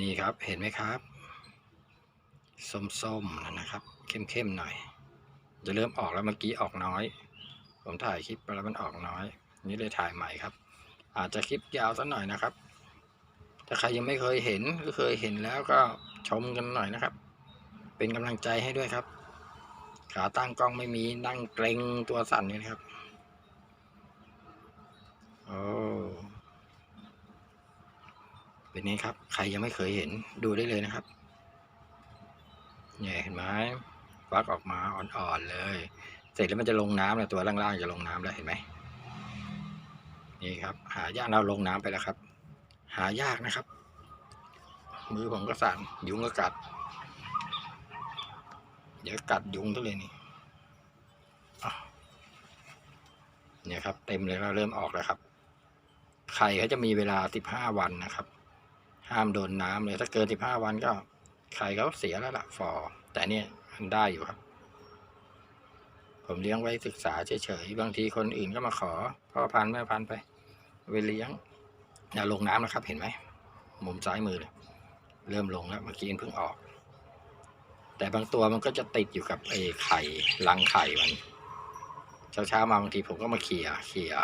นี่ครับเห็นไหมครับ ส้มๆนะครับ เข้มๆหน่อย จะเริ่มออกแล้วเมื่อกี้ออกน้อย ผมถ่ายคลิปไปแล้วมันออกน้อย นี่เลยถ่ายใหม่ครับ อาจจะคลิปยาวสักหน่อยนะครับ ถ้าใครยังไม่เคยเห็นหรือเคยเห็นแล้วก็ชมกันหน่อยนะครับ เป็นกำลังใจให้ด้วยครับ ขาตั้งกล้องไม่มีนั่งเกรงตัวสั่นเลยนะครับ โอ้ เป็นไงครับ ใครยังไม่เคยเห็นดูได้เลยนะครับเนี่ยเห็นไหมฟักออกมาอ่อนๆเลย เสร็จแล้วมันจะลงน้ำเลยตัวล่างๆจะลงน้ำแล้วเห็นไหมนี่ครับ หายากเราลงน้ำไปแล้วครับ หายากนะครับ มือผมก็สั่นยุงก็กัด เดี๋ยวกัดยุงทั้งเลยนี่เนี่ยครับ เต็มเลยแล้วเริ่มออกแล้วครับไข่เขาจะมีเวลาสิบห้าวันนะครับ ห้ามโดนน้ำเลยถ้าเกินสิบห้าวันก็ไข่เขาเสียแล้วล่ะฟอแต่เนี่ยมันได้อยู่ครับ ผมเลี้ยงไว้ศึกษาเฉยๆบางทีคนอื่นก็มาขอพ่อพันธุ์แม่พันธุ์ไปไปเลี้ยงอย่าลงน้ำนะครับ เห็นไหมมุมซ้ายมือเลยเริ่มลงแล้วเมื่อกี้เพิ่งออก แต่บางตัวมันก็จะติดอยู่กับไอ้ไข่รังไข่มันเช้าๆมาบางทีผมก็มาเขี่ยเขี่ย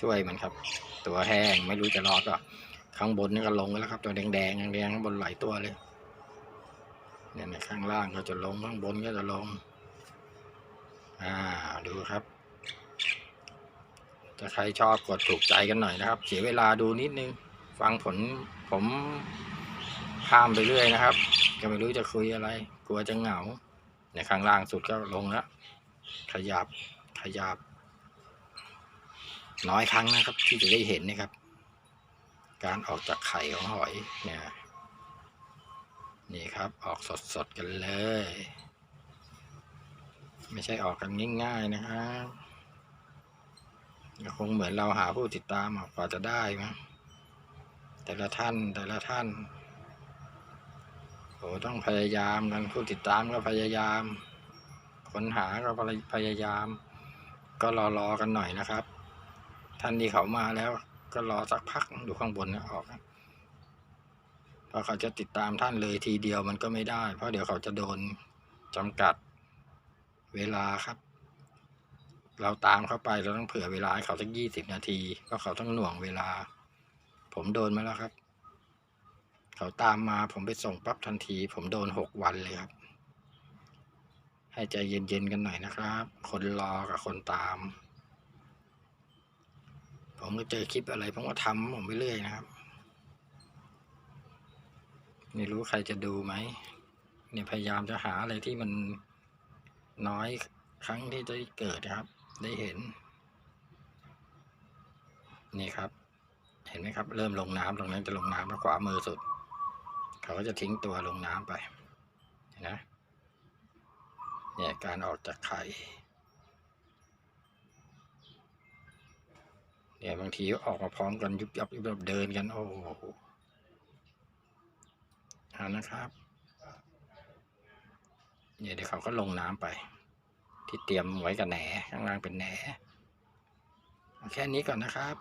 ช่วยมันครับ ตัวแห้งไม่รู้จะรอดก็ ข้างบนนี่ก็ลงไปแล้วครับ ตัวแดงๆแดงข้างบนหลายตัวเลยเนี่ยในข้างล่างก็จะลงข้างบนก็จะลง อ่าดูครับถ้าใครชอบกดถูกใจกันหน่อยนะครับ เสียเวลาดูนิดนึง ฟังผลผมข้ามไปเรื่อยนะครับ ก็ไม่รู้จะคุยอะไร กลัวจะเหงา ในข้างล่างสุดก็ลงแล้วขยับขยับ น้อยครั้งนะครับ ที่จะได้เห็นนะครับ การออกจากไข่ของหอยเนี่ยนี่ครับออกสดๆกันเลย ไม่ใช่ออกกันง่ายๆนะครับก็คงเหมือนเราหาผู้ติดตามอะกว่าจะได้มั้งแต่ละท่านแต่ละท่านโหต้องพยายามกันผู้ติดตามก็พยายามค้นหาก็พยายาม ก็รอรอๆกันหน่อยนะครับ ท่านที่เขามาแล้ว ก็รอสักพักดูข้างบนนะออกเพราะเขาจะติดตามท่านเลยทีเดียวมันก็ไม่ได้ เพราะเดี๋ยวเขาจะโดนจำกัดเวลาครับ เราตามเข้าไปเราต้องเผื่อเวลาเขาสักยี่สิบนาทีเพราะเขาต้องหน่วงเวลา ผมโดนมาแล้วครับ เขาตามมาผมไปส่งปั๊บทันที ผมโดนหกวันเลยครับ ให้ใจเย็นๆกันหน่อยนะครับ คนรอกับคนตาม ผมก็เจอคลิปอะไรผมก็ทำผมไปเรื่อยนะครับ ไม่รู้ใครจะดูไหมเนี่ยพยายามจะหาอะไรที่มันน้อยครั้งที่จะเกิดนะครับ ได้เห็น นี่ครับ เห็นไหมครับ เริ่มลงน้ำตรงนั้นจะลงน้ำแล้วขวามือสุด เขาก็จะทิ้งตัวลงน้ำไปนะเนี่ยการออกจากไข่ เนี่ยบางทีออกมาพร้อมกันยุบยับยุบยับเดินกัน โอ้โหเอานะครับ เนี่ยเดี๋ยวเขาก็ลงน้ำไป ที่เตรียมไว้กับแหนข้างล่างเป็นแหนแค่นี้ก่อนนะครับ